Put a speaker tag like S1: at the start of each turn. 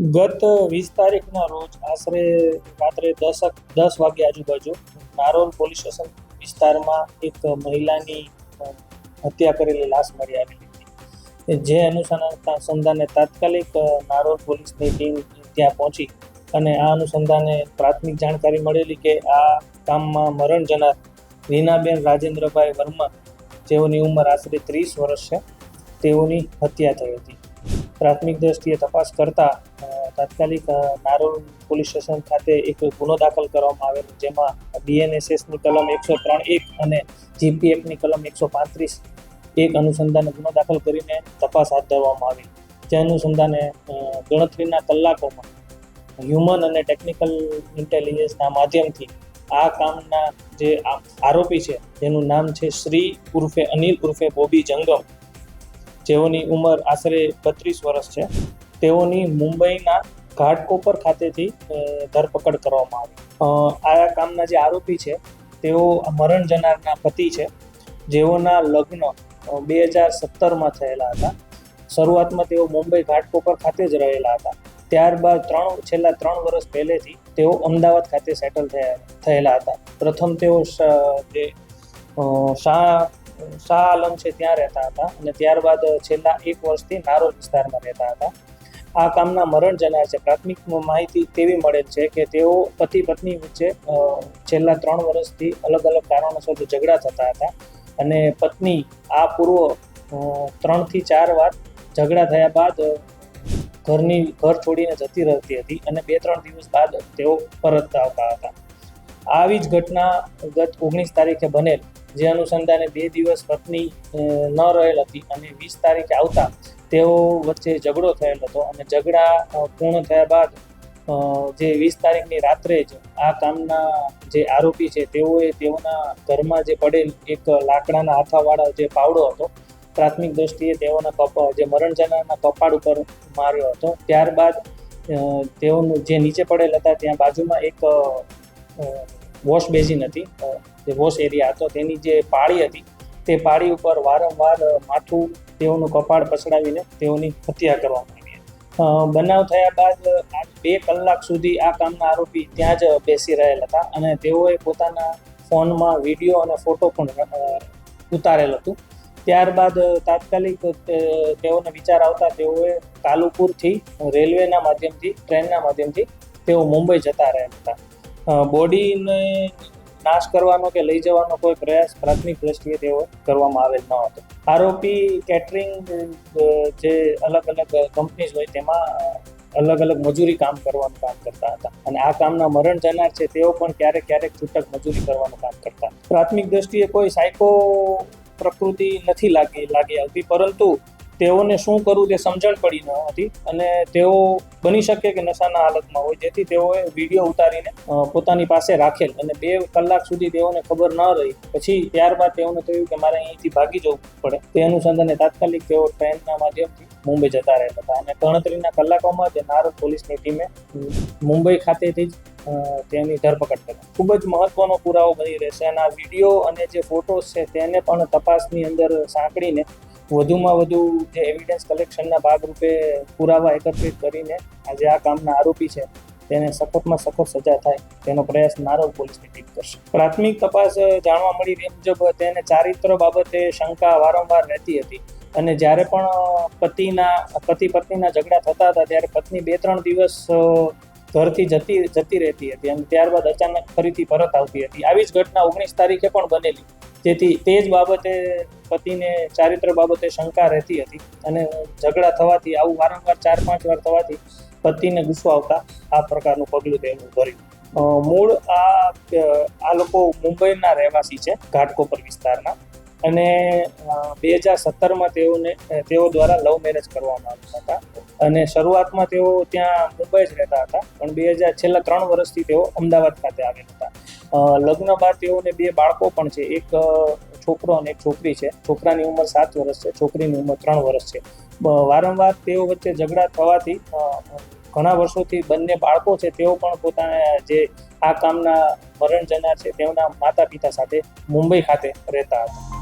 S1: ગત વીસ તારીખના રોજ આશરે રાત્રે દસક દસ વાગ્યા આજુબાજુ નારોલ પોલીસ સ્ટેશન વિસ્તારમાં એક મહિલાની હત્યા કરેલી લાશ મળી આવેલી હતી. જે અનુસંધાન સંધાને તાત્કાલિક નારોલ પોલીસની ટીમ ત્યાં પહોંચી અને આ અનુસંધાને પ્રાથમિક જાણકારી મળેલી કે આ કામમાં મરણ જનાર રીનાબેન રાજેન્દ્રભાઈ વર્મા, જેઓની ઉંમર આશરે ત્રીસ વર્ષ છે, તેઓની હત્યા થઈ હતી. પ્રાથમિક દ્રષ્ટિએ તપાસ કરતા તાત્કાલિક નારોલ પોલીસ સ્ટેશન ખાતે એક ગુનો દાખલ કરવામાં આવેલો, જેમાં બીએનએસએસની કલમ એકસો ત્રણ એક અને જીપીએફની કલમ એકસો પાંત્રીસ એક અનુસંધાને ગુનો દાખલ કરીને તપાસ હાથ ધરવામાં આવી. જે અનુસંધાને ગણતરીના કલાકોમાં હ્યુમન અને ટેકનિકલ ઇન્ટેલિજન્સના માધ્યમથી આ કામના જે આરોપી છે, જેનું નામ છે શ્રી ઉર્ફે અનિલ ઉર્ફે બોબી જંગમ, જેઓની ઉંમર આશરે બત્રીસ વર્ષ છે. તેઓની મુંબઈના ઘાટકોપર ખાતેથી ધરપકડ કરવામાં આવી. આ કામના જે આરોપી છે, તેઓ મરણ જનારના પતિ છે, જેઓના લગ્ન બે હજાર સત્તરમાં થયેલા હતા. શરૂઆતમાં તેઓ મુંબઈ ઘાટકોપર ખાતે જ રહેલા હતા. ત્યારબાદ ત્રણ, છેલ્લા ત્રણ વર્ષ પહેલેથી તેઓ અમદાવાદ ખાતે સેટલ થયા, થયેલા હતા. પ્રથમ તેઓ જે શાહ શાહ આલમ છે ત્યાં રહેતા હતા અને ત્યારબાદ છેલ્લા એક વર્ષથી નારોલ વિસ્તારમાં રહેતા હતા. આ કામના મરણ જનાર છે. પ્રાથમિક માહિતી તેવી મળેલ છે કે તેઓ પતિ પત્ની વચ્ચે છેલ્લા ત્રણ વર્ષથી અલગ અલગ કારણોસર ઝઘડા થતા હતા અને પત્ની આ પૂર્વ ત્રણથી ચાર વાર ઝઘડા થયા બાદ ઘરની, ઘર છોડીને જતી રહેતી હતી અને બે ત્રણ દિવસ બાદ તેઓ પરત આવતા હતા. આવી જ ઘટના ગત ઓગણીસ તારીખે બનેલ, જે અનુસંધાને બે દિવસ પત્ની ન રહેલ હતી અને વીસ તારીખે આવતા તેઓ વચ્ચે ઝઘડો થયેલ હતો અને ઝઘડા પૂર્ણ થયા બાદ જે વીસ તારીખની રાત્રે જ આ કામના જે આરોપી છે તેઓએ તેઓના ઘરમાં જે પડેલ એક લાકડાના હાથાવાળા જે પાવડો હતો, પ્રાથમિક દ્રષ્ટિએ તેઓના કપ, જે મરણ જનારના કપાળ ઉપર માર્યો હતો. ત્યારબાદ તેઓનું જે નીચે પડેલ હતા ત્યાં બાજુમાં એક વોશ બેઝિન હતી. જે વોશ એરિયા હતો, તેની જે પાળી હતી, તે પાળી ઉપર વારંવાર માથું, તેઓનું કપાળ પછડાવીને તેઓની હત્યા કરવામાં આવી બનાવ થયા બાદ બે કલાક સુધી આ કામના આરોપી ત્યાં જ બેસી રહેલા હતા અને તેઓએ પોતાના ફોનમાં વીડિયો અને ફોટો પણ ઉતારેલ હતું. ત્યારબાદ તાત્કાલિક તેઓને વિચાર આવતા તેઓએ કાલુપુરથી રેલવેના માધ્યમથી, ટ્રેનના માધ્યમથી તેઓ મુંબઈ જતા રહ્યા હતા. બોડીને નાશ કરવાનો કે લઈ જવાનો કોઈ પ્રયાસ પ્રાથમિક દ્રષ્ટિએ તેઓ કરવામાં આવેલ ન હતો. આરોપી કેટરિંગ જે અલગ અલગ કંપનીઝ હોય તેમાં અલગ અલગ મજૂરી કામ કરવાનું કામ કરતા હતા. અને આ કામના મરણ જનાર છે તેઓ પણ ક્યારેક ક્યારેક છૂટક મજૂરી કરવાનું કામ કરતા પ્રાથમિક દ્રષ્ટિએ કોઈ સાયકો પ્રકૃતિ નથી લાગી લાગી આવતી, પરંતુ તેઓને શું કરવું તે સમજણ પડી ન હતી અને તેઓ બની શકે કે નશાના હાલતમાં હોય. જેથી તેઓએ વીડિયો ઉતારીને પોતાની પાસે રાખેલ અને બે કલાક સુધી તેઓને ખબર ન રહી. પછી ત્યારબાદ તેઓને થયું કે મારે અહીંથી ભાગી જવું પડે. તે અનુસંધાને તાત્કાલિક તેઓ ટ્રેનના માધ્યમથી મુંબઈ જતા રહેલા હતા અને ગણતરીના કલાકોમાં જ નારદ પોલીસની ટીમે મુંબઈ ખાતેથી જ તેની ધરપકડ કરી. ખૂબ જ મહત્વનો પુરાવો બની રહેશે અને આ વીડિયો અને જે ફોટોસ છે તેને પણ તપાસની અંદર સાંકળીને વધુમાં વધુ જે એવિડન્સ કલેક્શનના ભાગરૂપે પુરાવા એકત્રિત કરીને આ જે આ કામના આરોપી છે, તેને સખતમાં સખત સજા થાય તેનો પ્રયાસ નારોલ પોલીસની ટીમ કરશે. પ્રાથમિક તપાસ જાણવા મળી તે મુજબ તેને ચારિત્ર બાબતે શંકા વારંવાર રહેતી હતી અને જ્યારે પણ પતિના, પતિ પત્નીના ઝઘડા થતા હતા ત્યારે પત્ની બે ત્રણ દિવસ ઘરથી જતી જતી રહેતી હતી અને ત્યારબાદ અચાનક ફરીથી પરત આવતી હતી. આવી જ ઘટના ઓગણીસ તારીખે પણ બનેલી. જેથી તે જ બાબતે પતિને ચારિત્ર બાબતે શંકા રહેતી હતી અને ઝઘડા થવાથી, આવું વારંવાર ચાર પાંચ વાર થવાથી પતિને ગુસ્સો આવતા આ પ્રકારનું પગલું તેમનું ભર્યું મૂળ આ આ લોકો મુંબઈના રહેવાસી છે, ઘાટકોપર વિસ્તારના. અને બે હજાર સત્તરમાં તેઓને તેઓ દ્વારા લવ મેરેજ કરવામાં આવ્યા હતા. અને શરૂઆતમાં તેઓ ત્યાં મુંબઈ જ રહેતા હતા, પણ બે હજાર છેલ્લા ત્રણ વર્ષથી તેઓ અમદાવાદ ખાતે આવેલ હતા. લગ્ન બાદ તેઓને બે બાળકો પણ છે. એક છોકરો અને એક છોકરી છે. છોકરાની ઉંમર સાત વર્ષ છે, છોકરીની ઉંમર ત્રણ વર્ષ છે. વારંવાર તેઓ વચ્ચે ઝઘડા થવાથી ઘણા વર્ષોથી બંને બાળકો છે, તેઓ પણ પોતાના જે આ કામના મરણ જનાર છે તેઓના માતા પિતા સાથે મુંબઈ ખાતે રહેતા હતા.